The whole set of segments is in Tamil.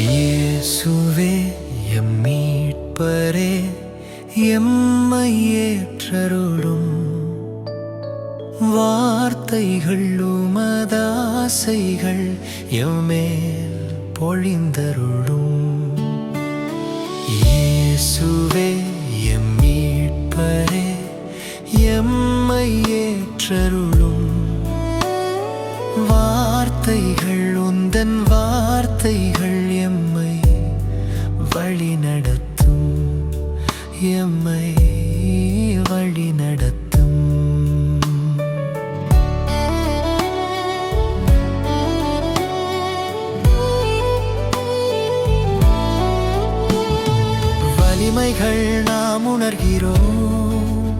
இயேசுவே எம் மீட்பரே எம்மை ஏற்றருளும் வார்த்தைகள் உமதாசைகள் எம்மேல் பொழிந்தருளும். இயேசுவே எம் மீட்பரே எம்மை ஏற்றருளும் வார்த்தைகள் உந்தன் வா வார்த்தைகள் எம்மை வழி நடத்தும். எம்மை வழிநடத்தும் வலிமைகள் நாம் உணர்கிறோம்.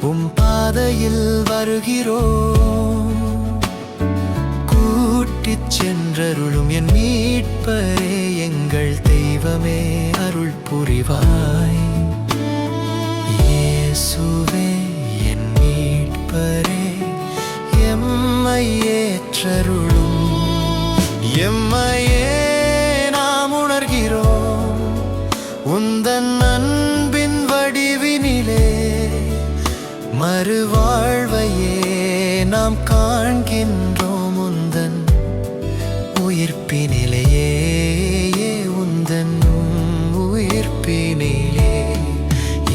உம் பாதையில் வருகிறோம். கூட்டிச் சென்றருளும் என் மீட்பரே எங்கள் தெய்வமே அருள் புரிவாய். இயேசுவே என் மீட்பரே எம்மை ஏற்றருளும். எம்மையே நாம் உணர்கிறோம். உந்தன் அன்பின் வடிவினிலே மறுவாழ்வையே நாம் காண்கின்ற உயிர்ப்பினிலேயே உந்தன் உயிர்ப்பினிலே.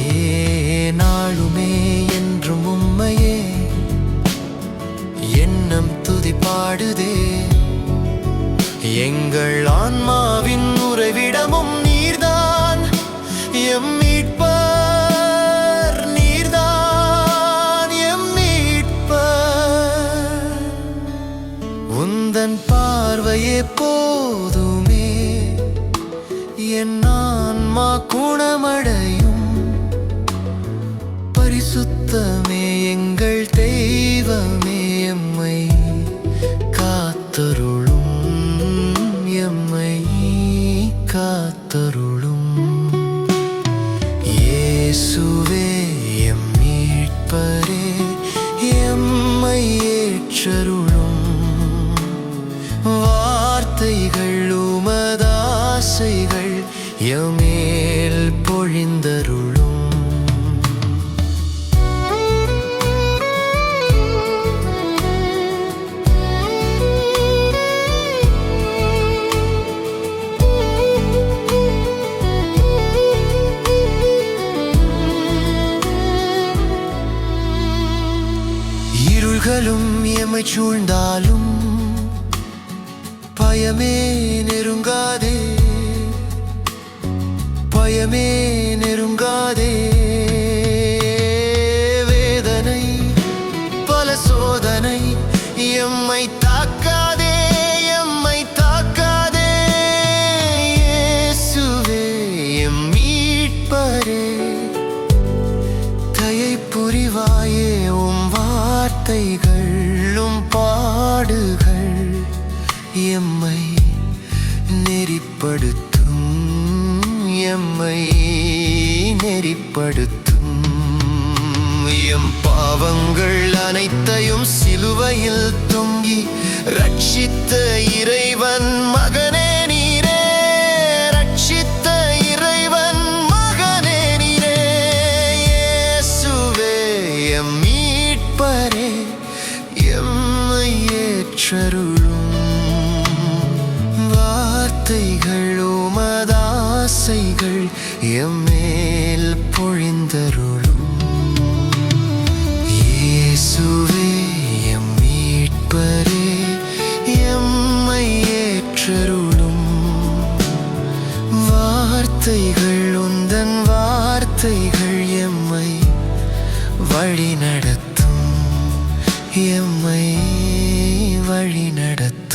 ஏ நாளுமே என்றும் உம்மையே எண்ணம் துதி பாடுதே. எங்கள் ஆன்மாவின் உறைவிடமும் ஆன்மா குணமடையும். பரிசுத்தமே எங்கள் தெய்வமே எம்மை. காத்தருளும் எம்மை. காத்தருளும். இயேசுவே எம் மீட்பரே எம்மை ஏற்றருளும். வார்த்தைகள் உமதாசைகள் எமேல் பொழிந்தருளும். இருள்களும் எமை சூழ்ந்தாலும் பயமே பயமே நெருங்காதே. வேதனை பல சோதனை எம்மை தாக்காதே எம்மை தாக்காதே. இயேசுவே எம் மீட்பரே. தயை புரிவாயே உம் வார்த்தைகள் உம் பாடுகள் எம்மை நெறிப்படுத்த வெளிப்படுத்தும். எம் பாவங்கள் அனைத்தையும் சிலுவையில் தொங்கி ரட்சித்த இறைவன் மகனே நீரே எம் மீட்பரே எம்மை ஏற்றருளும் ஆசைகள் எம்மேல் பொழிந்தருளும். இயேசுவே எம் மீட்பரே எம்மை ஏற்றருளும். வார்த்தைகள் உந்தன் வார்த்தைகள் எம்மை வழி நடத்தும் எம்மை வழி நடத்தும்